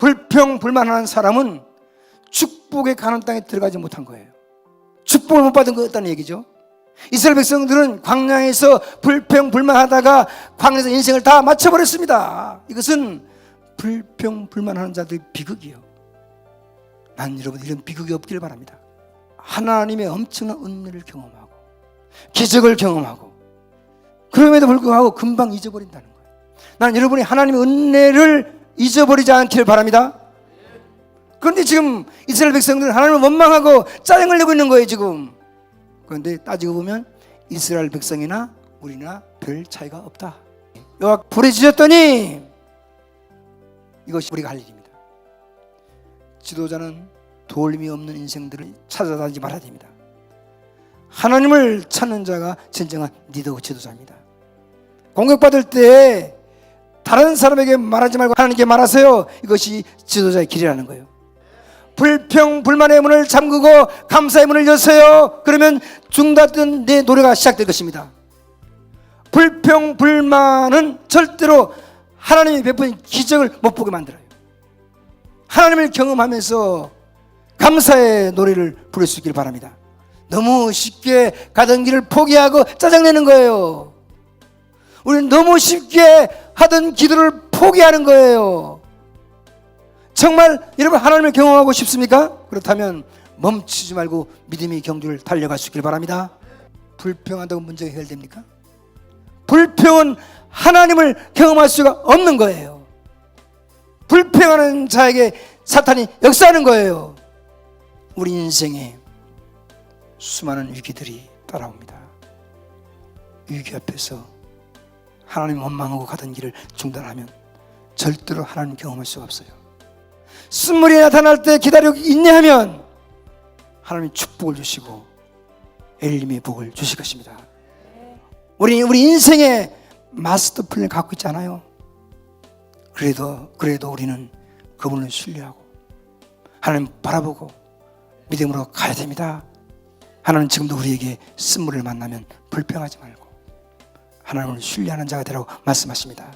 불평 불만하는 사람은 축복의 가는 땅에 들어가지 못한 거예요. 축복을 못 받은 거였다는 얘기죠. 이스라엘 백성들은 광야에서 불평 불만하다가 광야에서 인생을 다 마쳐버렸습니다. 이것은 불평 불만하는 자들의 비극이요. 난 여러분 이런 비극이 없기를 바랍니다. 하나님의 엄청난 은혜를 경험하고 기적을 경험하고 그럼에도 불구하고 금방 잊어버린다는 거예요. 난 여러분이 하나님의 은혜를 잊어버리지 않기를 바랍니다. 그런데 지금 이스라엘 백성들은 하나님을 원망하고 짜증을 내고 있는 거예요, 지금. 그런데 따지고 보면 이스라엘 백성이나 우리나 별 차이가 없다. 여호와 불에 지졌더니 이것이 우리가 할 일입니다. 지도자는 도움이 없는 인생들을 찾아다니지 말아야 됩니다. 하나님을 찾는 자가 진정한 리더 지도자입니다. 공격받을 때 다른 사람에게 말하지 말고 하나님께 말하세요. 이것이 지도자의 길이라는 거예요. 불평 불만의 문을 잠그고 감사의 문을 여세요. 그러면 중단된 내 노래가 시작될 것입니다. 불평 불만은 절대로 하나님이 베푼 기적을 못 보게 만들어요. 하나님을 경험하면서 감사의 노래를 부를 수 있기를 바랍니다. 너무 쉽게 가던 길을 포기하고 짜증내는 거예요. 우리는 너무 쉽게 하던 기도를 포기하는 거예요. 정말 여러분 하나님을 경험하고 싶습니까? 그렇다면 멈추지 말고 믿음의 경주를 달려갈 수 있길 바랍니다. 불평한다고 문제가 해결됩니까? 불평은 하나님을 경험할 수가 없는 거예요. 불평하는 자에게 사탄이 역사하는 거예요. 우리 인생에 수많은 위기들이 따라옵니다. 위기 앞에서 하나님 원망하고 가던 길을 중단하면 절대로 하나님 경험할 수가 없어요. 쓴물이 나타날 때 기다리고 인내하면 하나님 축복을 주시고 엘림의 복을 주실 것입니다. 우리 우리 인생의 마스터 플랜 갖고 있잖아요. 그래도 그래도 우리는 그분을 신뢰하고 하나님 바라보고 믿음으로 가야 됩니다. 하나님 지금도 우리에게 쓴물을 만나면 불평하지 말고 하나님을 신뢰하는 자가 되라고 말씀하십니다.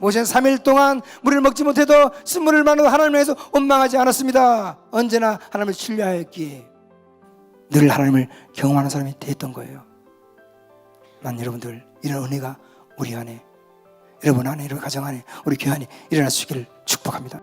모세는 3일 동안 물을 먹지 못해도 쓴물을 만나도 하나님을 위해서 원망하지 않았습니다. 언제나 하나님을 신뢰하였기에 늘 하나님을 경험하는 사람이 됐던 거예요. 난 여러분들 이런 은혜가 우리 안에 여러분 안에 여러분 가정 안에 우리 교회 안에 일어날 수 있기를 축복합니다.